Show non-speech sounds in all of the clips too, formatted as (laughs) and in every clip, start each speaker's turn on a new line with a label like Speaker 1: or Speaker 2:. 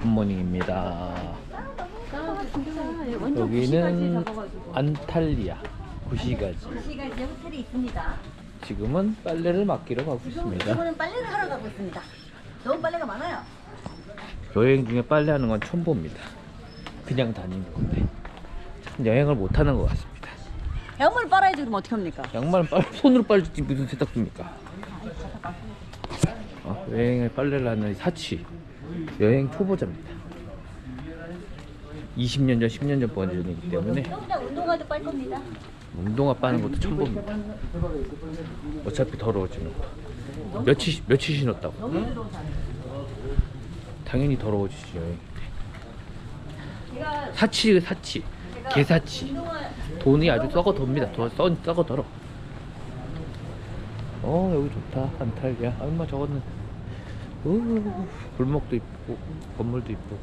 Speaker 1: 굿모닝입니다. 여기는 안탈리아 구시가지.
Speaker 2: 시간 호텔이 있습니다.
Speaker 1: 지금은 빨래를 맡기러 가고 있습니다.
Speaker 2: 이거는 빨래를 하러 가고 있습니다. 너무 빨래가 많아요.
Speaker 1: 여행 중에 빨래하는 건 처음 봅니다. 그냥 다니는 건데 참 여행을 못 하는 것 같습니다.
Speaker 2: 양말 빨아야지 그럼 어떻게 합니까?
Speaker 1: 양말은 빨 손으로 빨지 무슨 세탁기입니까? 어, 여행에 빨래를 하는 사치 여행 초보자입니다. 20년 전, 10년 전 버전이기 때문에
Speaker 2: 여기다 운동화도 빨 겁니다.
Speaker 1: 운동화 빠는 것도 처음 봅니다. 어차피 더러워지는 거. 며칠 며칠 신었다고? 당연히 더러워지지 여행. 사치 사치 개사치 돈이 아주 썩어. 더 썩, 썩어 더러. 어 여기 좋다 안탈리아. 얼마 저거는 우 골목도 이쁘고 건물도 이쁘고.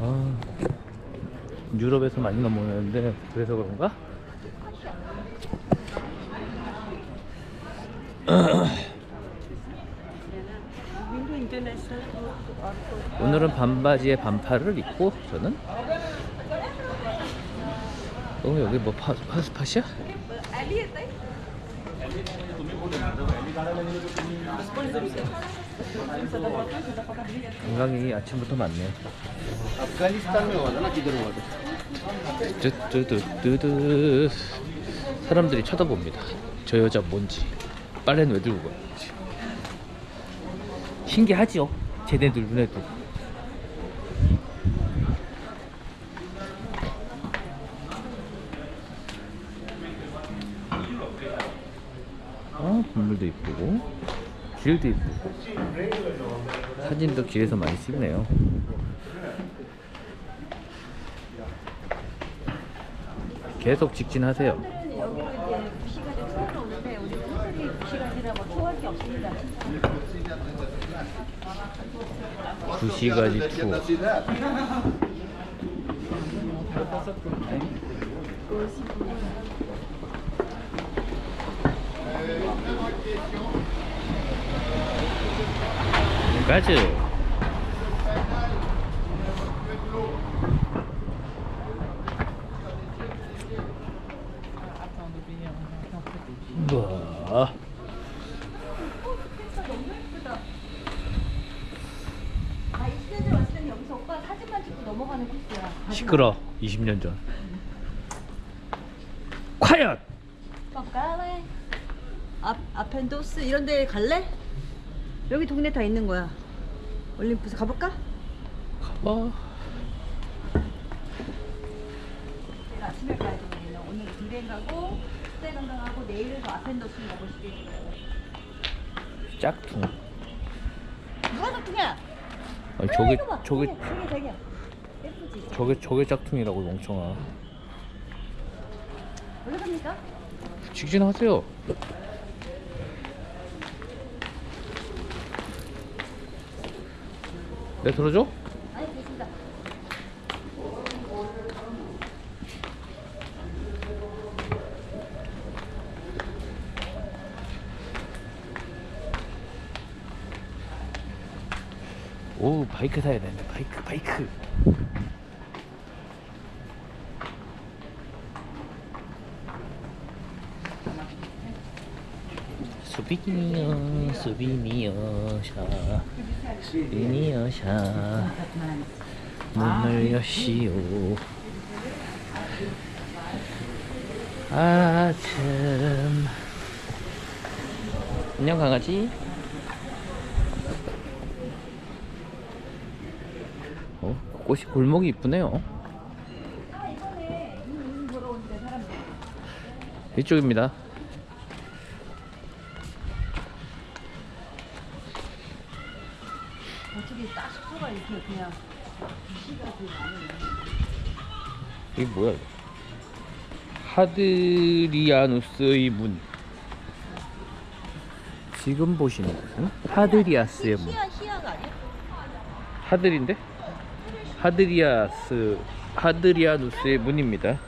Speaker 1: 아 유럽에서 많이 넘어오는데 그래서 그런가? (clears throat) 오늘은 반바지에 반팔을 입고 저는 어 여기 뭐 파, 파스팟이야? 건강이 아침부터 많네 뚜뚜뚜뚜 사람들이 쳐다봅니다 저 여자 뭔지 빨래는 왜 들고 가? 신기하지요? 쟤네들 눈에도 어 건물도 이쁘고 길도 이쁘고. 사진도 길에서 많이 찍네요. 계속 직진하세요.
Speaker 2: 부시가지 투어 로 오는데 우리 호텔이 부시가지라고 투어할 게 없습니다.
Speaker 1: 2시까지 투어. 가즈. 와.
Speaker 2: 아, 이 시대에 왔을 때 여기서 오빠 사진만 찍고 넘어가는 코스야.
Speaker 1: 시끄러. 20년 전.
Speaker 2: 아, 아펜도스 이런 데 갈래? 여기 동네 다 있는 거야. 올림푸스 가볼까?
Speaker 1: 가봐.
Speaker 2: 내가 아침에 가야 되거든요. 오늘 디벤 가고 스테 관광하고 내일은 또 아펜도스 먹을 수도 있어요.
Speaker 1: 짝퉁.
Speaker 2: 누가 덕분이야?
Speaker 1: 아니 저게
Speaker 2: 봐.
Speaker 1: 저게
Speaker 2: 저게 저게. 예쁘지?
Speaker 1: 저게 저게 짝퉁이라고 멍청아.
Speaker 2: 어디 갑니까?
Speaker 1: 직진하세요. 내 들어줘?
Speaker 2: 아니 됐습니다.
Speaker 1: 오 바이크 사야 되는데 바이크 바이크. 수비니어 수비니어 샤. 수비니어 샤. 문을 여시오. 아참. 안녕 강아지. 어 꽃이 골목이 이쁘네요. 이쪽입니다
Speaker 2: 이렇게 그냥
Speaker 1: 이게 뭐야 이거 하드리아누스의 문 지금 보시는 곳은 하드리아스의 문
Speaker 2: 아니야?
Speaker 1: 하들인데? 하드리아스 하드리아누스의 문입니다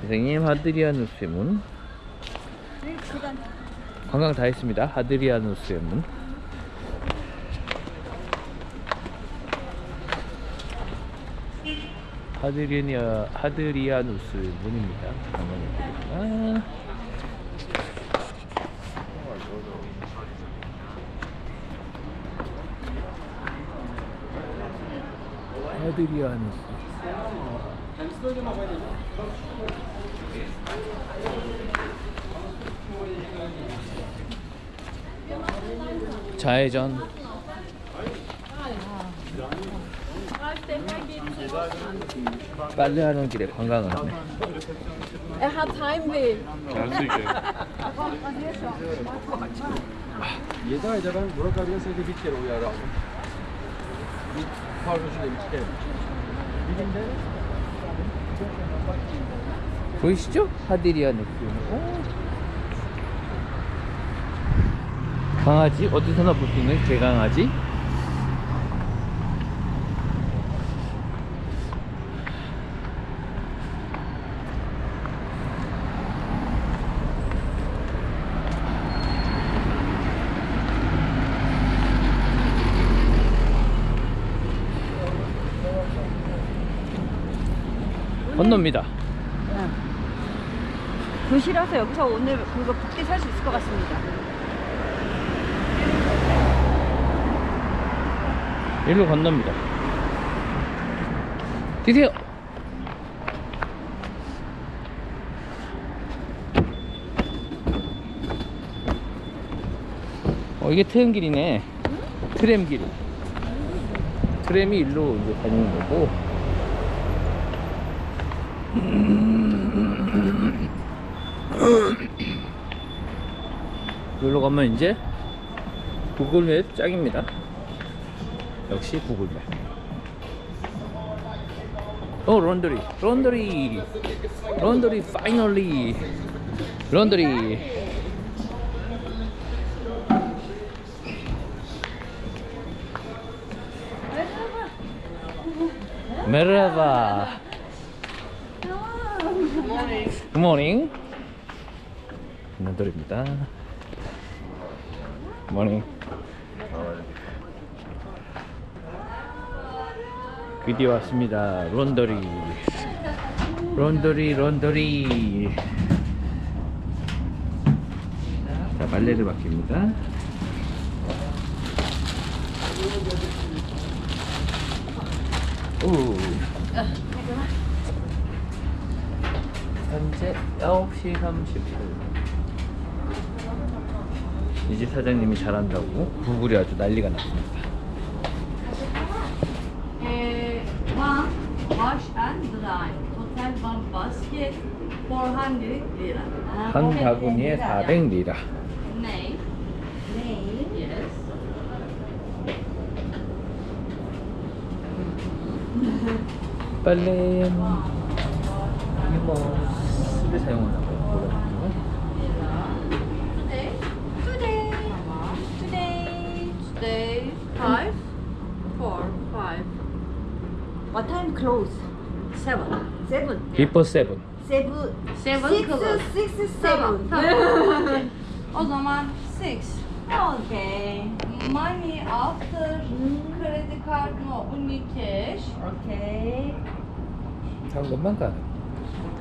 Speaker 1: 선생님 하드리아누스의 문
Speaker 2: 시간.
Speaker 1: 관광 다 했습니다. 하드리아누스의 문. 하드리아 하드리아누스 문입니다. 아. 하드리아누스. 좌회전. 빨래하는 길에 관광을 하네.
Speaker 3: Er hat Heimweh.
Speaker 4: 얘가 저랑 무라카비에서 이렇게 밑으로 오야라. 이 파울로시가 밑에.
Speaker 1: 보이시죠? 하드리아 느낌. 오. 강아지 어디서나 볼 수 있는 개강아지. 건너입니다.
Speaker 2: 도시라서 여기서 오늘 그거 붙게 살 수 있을 것 같습니다.
Speaker 1: 일로 건너입니다. 뛰세요. 어 이게 트램길이네. 트램길. 트램이 일로 이제 다니는 거고. 여기로 가면 이제 구글맵 짱입니다. 역시 구글맵. 어 런더리 런더리 런더리 파이널리 런더리 메라바 굿모닝 런더리입니다 굿모닝 드디어 왔습니다. 론더리. 론더리, 론더리. 자, 빨래를 맡깁니다. 오. 현재 9시 30분. 이 집 사장님이 잘한다고 구글이 아주 난리가 났습니다.
Speaker 3: One wash and dry. Total one basket 400 lira.
Speaker 1: 한 바구니에 400리라.
Speaker 3: Name?
Speaker 2: 네.
Speaker 3: Yes.
Speaker 1: 빨래 술을 사용하나고 몰라요.
Speaker 3: Today? Today. Today. Today. Five. Four. Five.
Speaker 2: What time close?
Speaker 3: Seven.
Speaker 2: Seven.
Speaker 1: 비포 세븐.
Speaker 2: Seven.
Speaker 3: Seven
Speaker 2: Six,
Speaker 3: close.
Speaker 2: six,
Speaker 3: Tamam.
Speaker 2: seven.
Speaker 3: Tamam. Okay. O zaman six.
Speaker 2: Okay.
Speaker 3: Money after credit card no only cash.
Speaker 2: Okay.
Speaker 1: 한 것만 가는.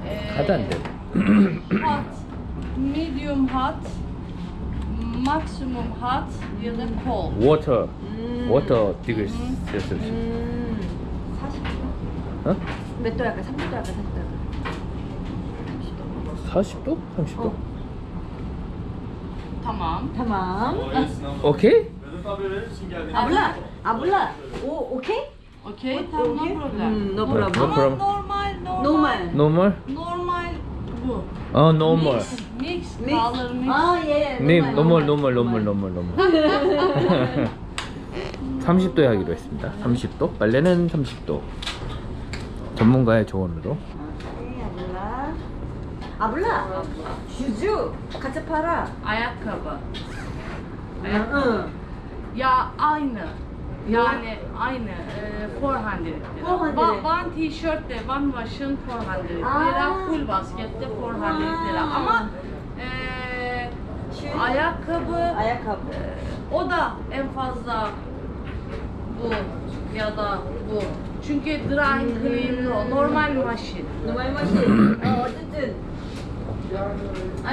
Speaker 3: Ee,
Speaker 1: 가도 안 돼.
Speaker 3: Hot, medium hot, maximum hot ya da cold.
Speaker 1: 워터
Speaker 2: 음.
Speaker 1: 워터 디글
Speaker 3: 음.
Speaker 1: 셀시어스.
Speaker 2: 음. 40도.
Speaker 1: 어?
Speaker 2: 몇 도야? 30도 할까? 30도 할까?
Speaker 1: 40도? 30도?
Speaker 3: 어. Tamam.
Speaker 2: tamam.
Speaker 1: 오케이?
Speaker 2: 아블라. 아블라. 오, 오케이?
Speaker 3: Okay, tamam, no problem.
Speaker 2: 음, no
Speaker 3: No-
Speaker 2: problem.
Speaker 1: No
Speaker 3: Ama
Speaker 1: problem.
Speaker 3: normal, normal.
Speaker 2: 노멀.
Speaker 3: Normal.
Speaker 1: 어 노멀.
Speaker 3: Mix, mix,
Speaker 2: 믹스.
Speaker 3: color mix.
Speaker 2: 아, 예.
Speaker 1: 님 노멀 노멀 노멀 노멀 노멀. 30도에 하기로 했습니다. 30도. 빨래는 30도. 전문가의 조언으로.
Speaker 2: 오케이, 아블라. 아블라. 슈즈. 같이 팔아.
Speaker 3: Ayakkabı.
Speaker 2: 응. 응.
Speaker 3: Ya aynı. Yani aynı. E, 400 lira. One t-shirt de one wash'ın 400 lira.
Speaker 2: Aa.
Speaker 3: Full baskette 400 lira. Ama e, Şu- ayakkabı
Speaker 2: Ayakkabı.
Speaker 3: E, o da en fazla bu ya da bu. Çünkü dry hmm. clean normal maşin.
Speaker 2: Normal maşin. (clears throat) Aa, tütün.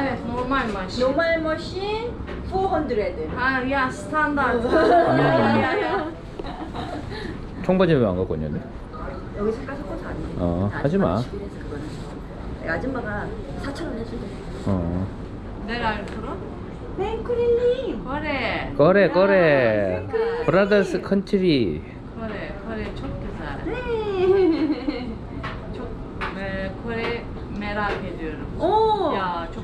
Speaker 3: Evet normal maşin.
Speaker 2: Normal maşin 400.
Speaker 3: Ha ya standart. (laughs) ya, ya, ya.
Speaker 1: 청바지 왜안 갖고 왔냐?
Speaker 2: 여기 색깔 섞어서 안 돼.
Speaker 1: 어, 하지 마.
Speaker 2: 아줌마가 집에서 그거는. 아줌마가 4,000원 해준대.
Speaker 1: 어.
Speaker 3: Neler kuru?
Speaker 2: 뱅크릴님.
Speaker 3: Kore.
Speaker 1: 꺼래 꺼래. 브라더스 컨트리.
Speaker 3: Kore çok güzel.
Speaker 2: 네.
Speaker 3: Çok e, Kore merak ediyorum.
Speaker 2: 오.
Speaker 3: Ya çok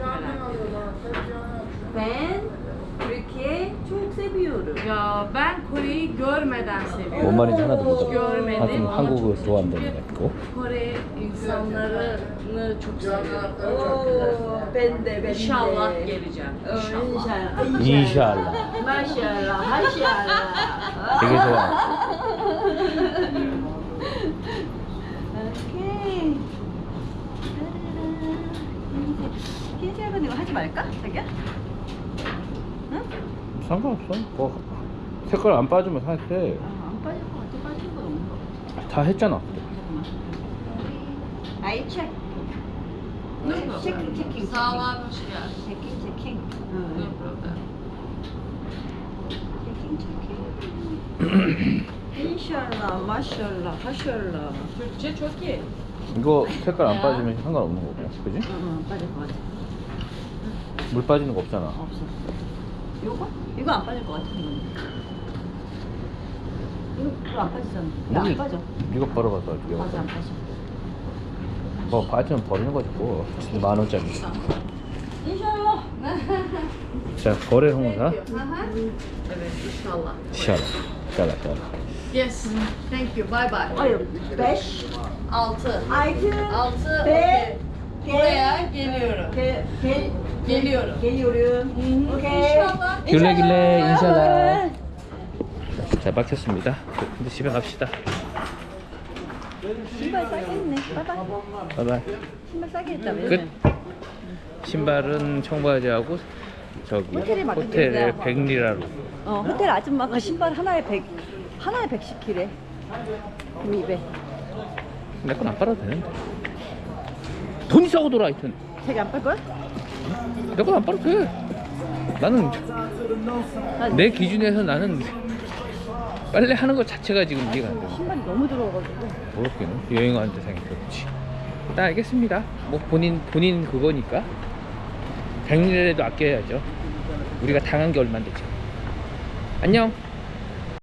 Speaker 3: Ya ben Kore'yi görmeden seviyorum.
Speaker 1: 뭔 말인지 하나도 모르죠.
Speaker 3: görmedim.
Speaker 1: 하여튼
Speaker 3: ama
Speaker 1: 한국을
Speaker 3: çok-
Speaker 1: 좋아한다는
Speaker 3: çünkü
Speaker 1: 거 있고.
Speaker 3: Kore insanlarını çok seviyorum.
Speaker 2: Oo, ben de ben de.
Speaker 3: İnşallah geleceğim.
Speaker 2: 어,
Speaker 3: İnşallah.
Speaker 2: 인샬라.
Speaker 1: 인샬라.
Speaker 2: 마샬라. 하샬라.
Speaker 1: 되게 좋아.
Speaker 2: 오케이. 흰색은 이거 하지 말까? 자기야? 응?
Speaker 1: 상관없어. 뭐 색깔 안 빠지면 살 때.
Speaker 2: 아, 안 빠질 것 같아. 빠질 건 없는 것 같아.
Speaker 1: 다 했잖아.
Speaker 2: 아이 체크. 체킹 체킹. 체킹 체킹.
Speaker 3: No
Speaker 2: 응.
Speaker 3: problem.
Speaker 2: 체킹 체킹. 인샬라, 마샬라, 하샬라.
Speaker 3: Iyi.
Speaker 1: 이거 색깔 안 빠지면 상관없는 거고, 그지?
Speaker 2: 응, 응, 빠질 것 같아.
Speaker 1: 물 빠지는 거 없잖아.
Speaker 2: 없어. 요거? 이거 안 빠질 것 같아. 이거는. 이거, 이거 안 빠지잖아. 이거 안 빠져.
Speaker 1: 이거 벌어봐서 이거.
Speaker 2: 맞아, 안 빠져.
Speaker 1: 뭐 빠지면 버리는 거지 뭐. 만 원짜리.
Speaker 2: 인샬라.
Speaker 1: 자 거래 홍사. 샤라. 샤라 샤라.
Speaker 3: Yes. Thank you. Bye bye.
Speaker 2: 아유, beş,
Speaker 3: Altı.
Speaker 2: altı,
Speaker 3: Altı.
Speaker 2: 네,
Speaker 3: Buraya geliyorum.
Speaker 2: 게, 게,
Speaker 3: Geliyorum.
Speaker 2: 게리오름. 오케이.
Speaker 3: İnşallah.
Speaker 1: 자 막혔습니다. 근데 집에 갑시다.
Speaker 2: 신발 싸게 했네. 봐봐.
Speaker 1: 바이바이.
Speaker 2: 신발 싸게 했다.
Speaker 1: 끝. 신발은 청바지하고 저기 호텔에
Speaker 2: 데다.
Speaker 1: 100리라로.
Speaker 2: 어, 호텔 아줌마가 신발 하나에 100, 하나에 110키래. 입에.
Speaker 1: 내건 안 빨아도 되는데. 돈 있어 돌아 하여튼.
Speaker 2: 자기 안빨 거야?
Speaker 1: 내건 안 빨아도 돼. 나는 내 기준에서 나는 빨래 하는 것 자체가 지금 이해가 안 돼.
Speaker 2: 신발이 너무 들어가지고.
Speaker 1: 모르겠네. 여행하는 데상이 그렇지. 나 알겠습니다. 뭐 본인 본인 그거니까. 100리라도 아껴야죠. 우리가 당한 게 얼마인데 지금. 안녕.